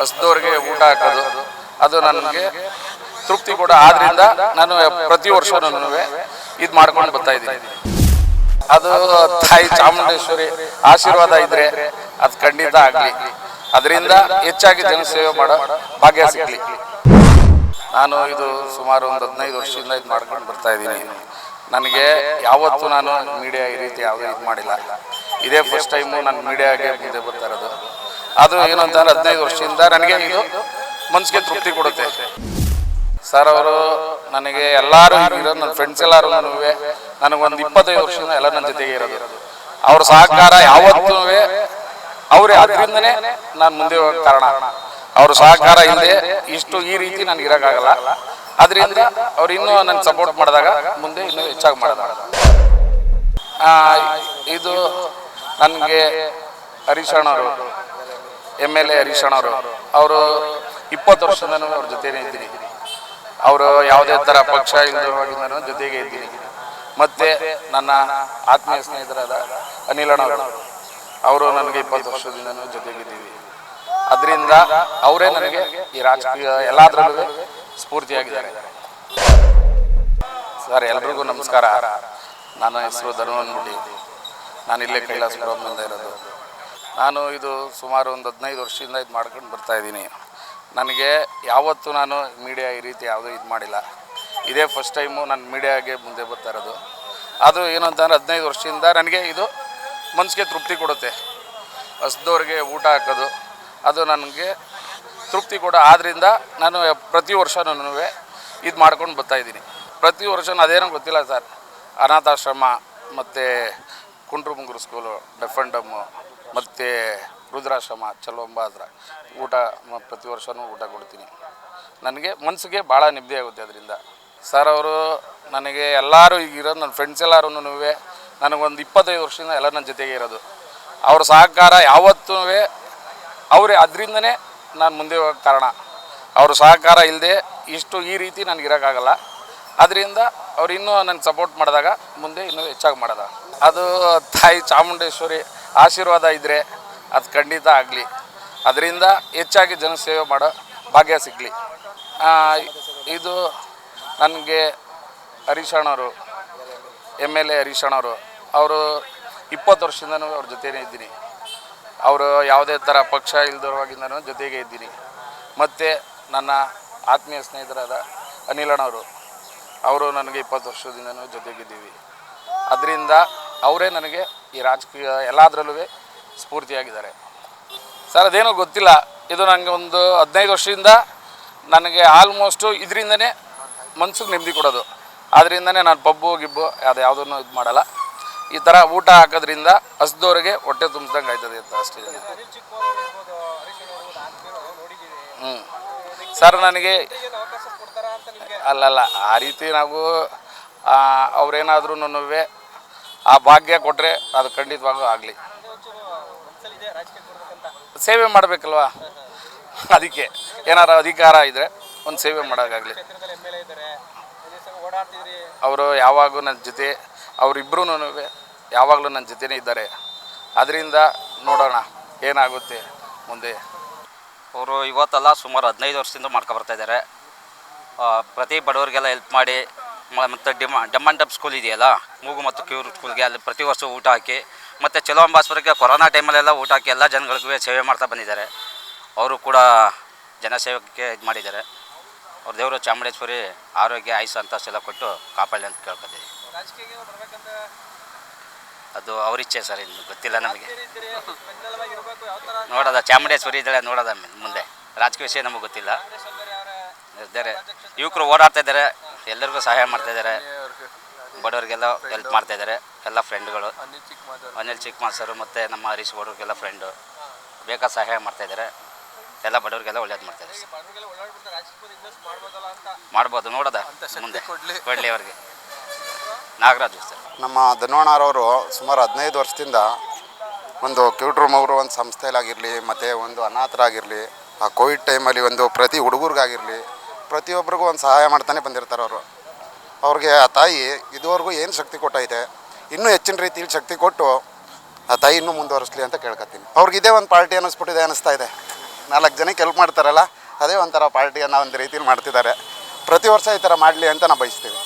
ಹಸ್ದವ್ರಿಗೆ ಊಟ ಹಾಕೋದು. ಅದು ನನಗೆ ತೃಪ್ತಿ ಕೂಡ. ಆದ್ರಿಂದ ನಾನು ಪ್ರತಿ ವರ್ಷನೂ ಇದು ಮಾಡ್ಕೊಂಡು ಬರ್ತಾ ಇದ್ದೀನಿ. ಅದು ತಾಯಿ ಚಾಮುಂಡೇಶ್ವರಿ ಆಶೀರ್ವಾದ ಇದ್ರೆ ಅದು ಖಂಡಿತ ಆಗಲಿ. ಅದರಿಂದ ಹೆಚ್ಚಾಗಿ ಜನಸೇವೆ ಮಾಡೋ ಭಾಗ್ಯ ಸಿಗಲಿ. ನಾನು ಇದು ಸುಮಾರು ಒಂದು ಹದಿನೈದು ವರ್ಷದಿಂದ ಇದು ಮಾಡ್ಕೊಂಡು ಬರ್ತಾ ಇದ್ದೀನಿ. ನನಗೆ ಯಾವತ್ತೂ ನಾನು ಮೀಡಿಯಾ ಈ ರೀತಿ ಯಾವುದೇ ಇದು ಮಾಡಿಲ್ಲ. ಇದೇ ಫಸ್ಟ್ ಟೈಮು ನಾನು ಮೀಡಿಯಾಗೆ ಮುಂದೆ ಬರ್ತಾ ಅದು ಏನು ಅಂತಂದ್ರೆ ಹದಿನೈದು ವರ್ಷದಿಂದ ನನಗೆ ಇದು ಮನಸ್ಸಿಗೆ ತೃಪ್ತಿ ಕೊಡುತ್ತೆ. ಸರ್ ಅವರು ನನಗೆ ಎಲ್ಲರೂ ಇರೋ ನನ್ನ ಫ್ರೆಂಡ್ಸ್ ಎಲ್ಲರೂ ನನಗೊಂದು ಇಪ್ಪತ್ತೈದು ವರ್ಷದಿಂದ ಎಲ್ಲ ನನ್ನ ಜೊತೆಗೆ ಇರೋದು. ಅವ್ರ ಸಹಕಾರ ಯಾವತ್ತೂ ಅವರೇ ಅದರಿಂದನೇ ನಾನು ಮುಂದೆ ಹೋಗೋ ಕಾರಣ. ಅವ್ರ ಸಹಕಾರ ಇಲ್ಲದೆ ಇಷ್ಟು ಈ ರೀತಿ ನನಗೆ ಇರೋಕ್ಕಾಗಲ್ಲ. ಅದರಿಂದ ಅವ್ರು ಇನ್ನೂ ನನಗೆ ಸಪೋರ್ಟ್ ಮಾಡಿದಾಗ ಮುಂದೆ ಇನ್ನೂ ಹೆಚ್ಚಾಗಿ ಮಾಡಿದಾಗ ಇದು ನನಗೆ ಹರೀಶ್ ಅಣ್ಣವರು. ಎಂ ಎಲ್ ಎ ಹರೀಶ್ ಅವರು ಅವರು ಇಪ್ಪತ್ತು ವರ್ಷದಿಂದನೂ ಅವ್ರ ಜೊತೆನೇ ಇದ್ದೀನಿ. ಅವರು ಯಾವುದೇ ಥರ ಪಕ್ಷ ಇಲ್ಲದವಾಗಿಂದನೂ ಜೊತೆಗೆ ಇದ್ದೀನಿ. ಮತ್ತೆ ನನ್ನ ಆತ್ಮೀಯ ಸ್ನೇಹಿತರಾದ ಅನಿಲ್ ಅಣ್ಣವರು. ಅವರು ನನಗೆ ಇಪ್ಪತ್ತು ವರ್ಷದಿಂದನೂ ಜೊತೆಗಿದ್ದೀವಿ ಅದರಿಂದ ಅವರೇ ನನಗೆ ಈ ರಾಜಕೀಯ ಎಲ್ಲದರಲ್ಲೂ ಸ್ಫೂರ್ತಿಯಾಗಿದ್ದಾರೆ. ಸರ್, ಎಲ್ರಿಗೂ ನಮಸ್ಕಾರ. ನನ್ನ ಹೆಸರು ಧರ್ಮನ್ ಮುಡಿ ನಾನು ಇಲ್ಲೇ ಕೈಲಾಸಪುರಮಿಂದ ಇರೋದು. ನಾನು ಇದು ಸುಮಾರು ಒಂದು ಹದಿನೈದು ವರ್ಷದಿಂದ ಇದು ಮಾಡ್ಕೊಂಡು ಬರ್ತಾ ಇದ್ದೀನಿ. ನನಗೆ ಯಾವತ್ತೂ ನಾನು ಮೀಡಿಯಾ ಈ ರೀತಿ ಯಾವುದೂ ಇದು ಮಾಡಿಲ್ಲ. ಇದೇ ಫಸ್ಟ್ ಟೈಮು ನಾನು ಮೀಡಿಯಾಗೆ ಮುಂದೆ ಬರ್ತಾ ಇರೋದು. ಅದು ಏನು ಅಂತಂದರೆ ಹದಿನೈದು ವರ್ಷದಿಂದ ನನಗೆ ಇದು ಮನಸ್ಸಿಗೆ ತೃಪ್ತಿ ಕೊಡುತ್ತೆ. ಹಸ್ದವ್ರಿಗೆ ಊಟ ಹಾಕೋದು, ಅದು ನನಗೆ ತೃಪ್ತಿ ಕೊಡ ಆದ್ದರಿಂದ ನಾನು ಪ್ರತಿ ವರ್ಷನೂ ಇದು ಮಾಡ್ಕೊಂಡು ಬರ್ತಾಯಿದ್ದೀನಿ ಪ್ರತಿ ವರ್ಷ ಅದೇನೋ ಗೊತ್ತಿಲ್ಲ ಸರ್. ಅನಾಥಾಶ್ರಮ, ಮತ್ತು ಕುಂಟ್ರು ಮುಂಗುರು ಸ್ಕೂಲು ಡೆಫ್ ಆ್ಯಂಡ್ ಡಮ್ಮು ಮತ್ತು ರುದ್ರಾಶ್ರಮ ಚಲೋಂಬಾದ್ರ ಊಟ ಪ್ರತಿ ವರ್ಷವೂ ಊಟ ಕೊಡ್ತೀನಿ. ನನಗೆ ಮನಸ್ಸಿಗೆ ಭಾಳ ನೆಮ್ಮದಿ ಆಗುತ್ತೆ ಅದರಿಂದ. ಸರ್ ಅವರು ನನಗೆ ಎಲ್ಲರೂ ಈಗ ಇರೋದು ನನ್ನ ಫ್ರೆಂಡ್ಸ್ ಎಲ್ಲರೂ ನನಗೊಂದು ಇಪ್ಪತ್ತೈದು ವರ್ಷದಿಂದ ಎಲ್ಲ ನನ್ನ ಜೊತೆಗೆ ಇರೋದು. ಅವ್ರ ಸಹಕಾರ ಯಾವತ್ತೂ ಅವರೇ ಅದರಿಂದನೇ ನಾನು ಮುಂದೆ ಹೋಗೋಕ್ಕೆ ಕಾರಣ. ಅವ್ರ ಸಹಕಾರ ಇಲ್ಲದೆ ಇಷ್ಟು ಈ ರೀತಿ ನನಗೆ ಇರೋಕ್ಕಾಗಲ್ಲ. ಅದರಿಂದ ಅವ್ರು ಇನ್ನೂ ನನಗೆ ಸಪೋರ್ಟ್ ಮಾಡಿದಾಗ ಮುಂದೆ ಇನ್ನೂ ಹೆಚ್ಚಾಗಿ ಮಾಡೋದ. ಅದು ತಾಯಿ ಚಾಮುಂಡೇಶ್ವರಿ ಆಶೀರ್ವಾದ ಇದ್ದರೆ ಅದು ಖಂಡಿತ ಆಗಲಿ. ಅದರಿಂದ ಹೆಚ್ಚಾಗಿ ಜನಸೇವೆ ಮಾಡೋ ಭಾಗ್ಯ ಸಿಗಲಿ. ಇದು ನನಗೆ ಹರೀಶಣ್ಣವರು ಎಂ ಎಲ್ ಎ ಹರೀಶಣ್ಣವರು ಅವರು ಇಪ್ಪತ್ತು ವರ್ಷದಿಂದನೂ ಅವ್ರ ಜೊತೆನೇ ಇದ್ದೀನಿ. ಅವರು ಯಾವುದೇ ಥರ ಪಕ್ಷ ಇಲ್ದವಾಗಿಂದನೂ ಜೊತೆಗೆ ಇದ್ದೀನಿ. ಮತ್ತು ನನ್ನ ಆತ್ಮೀಯ ಸ್ನೇಹಿತರಾದ ಅನಿಲ್ ಅಣ್ಣವರು ಅವರು ನನಗೆ ಇಪ್ಪತ್ತು ವರ್ಷದಿಂದನೂ ಜೊತೆಗಿದ್ದೀವಿ. ಅದರಿಂದ ಅವರೇ ನನಗೆ ಈ ರಾಜಕೀಯ ಎಲ್ಲದರಲ್ಲೂ ಸ್ಫೂರ್ತಿಯಾಗಿದ್ದಾರೆ. ಸರ್ ಅದೇನೋ ಗೊತ್ತಿಲ್ಲ. ಇದು ನನಗೆ ಒಂದು ಹದಿನೈದು ವರ್ಷದಿಂದ ನನಗೆ ಆಲ್ಮೋಸ್ಟು ಇದರಿಂದನೇ ಮನ್ಸಿಗೆ ನೆಮ್ಮದಿ ಕೊಡೋದು. ಅದರಿಂದನೇ ನಾನು ಪಬ್ಬು ಗಿಬ್ಬು ಅದು ಯಾವುದನ್ನು ಇದು ಮಾಡಲ್ಲ. ಈ ಥರ ಊಟ ಹಾಕೋದ್ರಿಂದ ಹಸ್ದವ್ರಿಗೆ ಹೊಟ್ಟೆ ತುಂಬಿದಂಗೆ ಆಯ್ತದೆ ಅಂತ ಅಷ್ಟೇ. ಹ್ಞೂ ಸರ್ ನನಗೆ ಅಲ್ಲಲ್ಲ, ಆ ರೀತಿ ನಾವು ಅವ್ರೇನಾದ್ರೂ ಆ ಭಾಗ್ಯ ಕೊಟ್ಟರೆ ಅದು ಖಂಡಿತವಾಗೂ ಆಗಲಿ. ಸೇವೆ ಮಾಡಬೇಕಲ್ವಾ? ಅದಕ್ಕೆ ಏನಾರು ಅಧಿಕಾರ ಇದ್ದರೆ ಒಂದು ಸೇವೆ ಮಾಡೋಕ್ಕಾಗಲಿ ಅವರು ಯಾವಾಗೂ ನನ್ನ ಜೊತೆ ಅವರಿಬ್ಬರೂ ಯಾವಾಗಲೂ ನನ್ನ ಜೊತೆನೇ ಇದ್ದಾರೆ. ಅದರಿಂದ ನೋಡೋಣ, ಏನಾಗುತ್ತೆ ಮುಂದೆ. ಅವರು ಇವತ್ತಲ್ಲ ಸುಮಾರು ಹದಿನೈದು ವರ್ಷದಿಂದ ಮಾಡ್ಕೊಬರ್ತಾ ಇದ್ದಾರೆ. ಪ್ರತಿ ಬಡವರಿಗೆಲ್ಲ ಹೆಲ್ಪ್ ಮಾಡಿ ಮತ್ತು ಡಿಮ ಡಮ್ಮನ್ ಡಬ್ ಸ್ಕೂಲ್ ಇದೆಯಲ್ಲ, ಮೂಗು ಮತ್ತು ಕ್ಯೂರ್ ಸ್ಕೂಲ್ಗೆ ಅಲ್ಲಿ ಪ್ರತಿ ವರ್ಷ ಊಟ ಹಾಕಿ, ಮತ್ತು ಚಲೋಂಬಾಸ್ವರಕ್ಕೆ ಕೊರೋನಾ ಟೈಮಲ್ಲೆಲ್ಲ ಊಟ ಹಾಕಿ ಎಲ್ಲ ಜನಗಳಿಗೂ ಸೇವೆ ಮಾಡ್ತಾ ಬಂದಿದ್ದಾರೆ. ಅವರು ಕೂಡ ಜನಸೇವಕಕ್ಕೆ ಇದು ಮಾಡಿದ್ದಾರೆ. ಅವ್ರ ದೇವರು ಚಾಮುಂಡೇಶ್ವರಿ ಆರೋಗ್ಯ ಆಯುಷ್ ಅಂತ ಸೆಲ್ಲ ಕೊಟ್ಟು ಕಾಪಾಡಲಿ ಅಂತ ಕೇಳ್ಕೊತೀವಿ ಅದು ಅವ್ರಿಚ್ಛೆ ಸರ್, ಇನ್ನು ಗೊತ್ತಿಲ್ಲ ನಮಗೆ. ನೋಡೋದ, ಚಾಮುಂಡೇಶ್ವರಿ ಇದ್ದಾಳೆ, ನೋಡೋದ ಮುಂದೆ. ರಾಜಕೀಯ ವಿಷಯ ನಮಗೆ ಗೊತ್ತಿಲ್ಲ. ಇದ್ದಾರೆ. ಯುವಕರು ಓಡಾಡ್ತಾ ಇದ್ದಾರೆ. ಎಲ್ಲರಿಗೂ ಸಹಾಯ ಮಾಡ್ತಾ ಇದ್ದಾರೆ. ಬಡವರಿಗೆಲ್ಲ ಹೆಲ್ಪ್ ಮಾಡ್ತಾ ಇದ್ದಾರೆ. ಎಲ್ಲ ಫ್ರೆಂಡ್ಗಳು ಅನಿಲ್ ಚಿಕ್ಕ ಸರ್ ಮತ್ತು ನಮ್ಮ ಹರೀಶ್ ಬಡವ್ರಿಗೆಲ್ಲ ಫ್ರೆಂಡು ಬೇಕಾದ ಸಹಾಯ ಮಾಡ್ತಾ ಇದ್ದಾರೆ. ಎಲ್ಲ ಬಡವರಿಗೆಲ್ಲ ಒಳ್ಳೇದು ಮಾಡ್ತಾ ಇದ್ದಾರೆ. ಮಾಡ್ಬೋದು, ನೋಡೋದ ಮುಂದೆ. ಕೊಡಲಿ ಅವ್ರಿಗೆ. ನಾಗರಾಜ್ ಸರ್ ನಮ್ಮ ಧನ್ವಣ್ಣರವರು ಸುಮಾರು ಹದಿನೈದು ವರ್ಷದಿಂದ ಒಂದು ಕ್ಯೂಟ್ರೂಮ್ ಅವರು, ಒಂದು ಸಂಸ್ಥೆಲಾಗಿರಲಿ ಮತ್ತು ಒಂದು ಅನಾಥರಾಗಿರಲಿ ಆ ಕೋವಿಡ್ ಟೈಮಲ್ಲಿ ಒಂದು ಪ್ರತಿ ಹುಡುಗರಿಗಾಗಿರಲಿ, ಪ್ರತಿಯೊಬ್ಬರಿಗೂ ಒಂದು ಸಹಾಯ ಮಾಡ್ತಾನೆ ಬಂದಿರ್ತಾರೆ ಅವರು. ಅವ್ರಿಗೆ ಆ ತಾಯಿ ಇದುವರೆಗೂ ಏನು ಶಕ್ತಿ ಕೊಟ್ಟೈತೆ, ಇನ್ನೂ ಹೆಚ್ಚಿನ ರೀತಿಯಲ್ಲಿ ಶಕ್ತಿ ಕೊಟ್ಟು ಆ ತಾಯಿ ಇನ್ನೂ ಮುಂದುವರಿಸ್ಲಿ ಅಂತ ಕೇಳ್ಕೊತೀನಿ ಅವ್ರಿಗೆ ಇದೇ ಒಂದು ಪಾರ್ಟಿ ಅನ್ನಿಸ್ಬಿಟ್ಟಿದೆ, ಅನ್ನಿಸ್ತಾ ಇದೆ. ನಾಲ್ಕು ಜನಕ್ಕೆ ಹೆಲ್ಪ್ ಮಾಡ್ತಾರಲ್ಲ, ಅದೇ ಒಂಥರ ಪಾರ್ಟಿಯನ್ನು ಒಂದು ರೀತಿಯಲ್ಲಿ ಮಾಡ್ತಿದ್ದಾರೆ. ಪ್ರತಿ ವರ್ಷ ಈ ಥರ ಮಾಡಲಿ ಅಂತ ನಾವು ಬಯಸ್ತೀವಿ.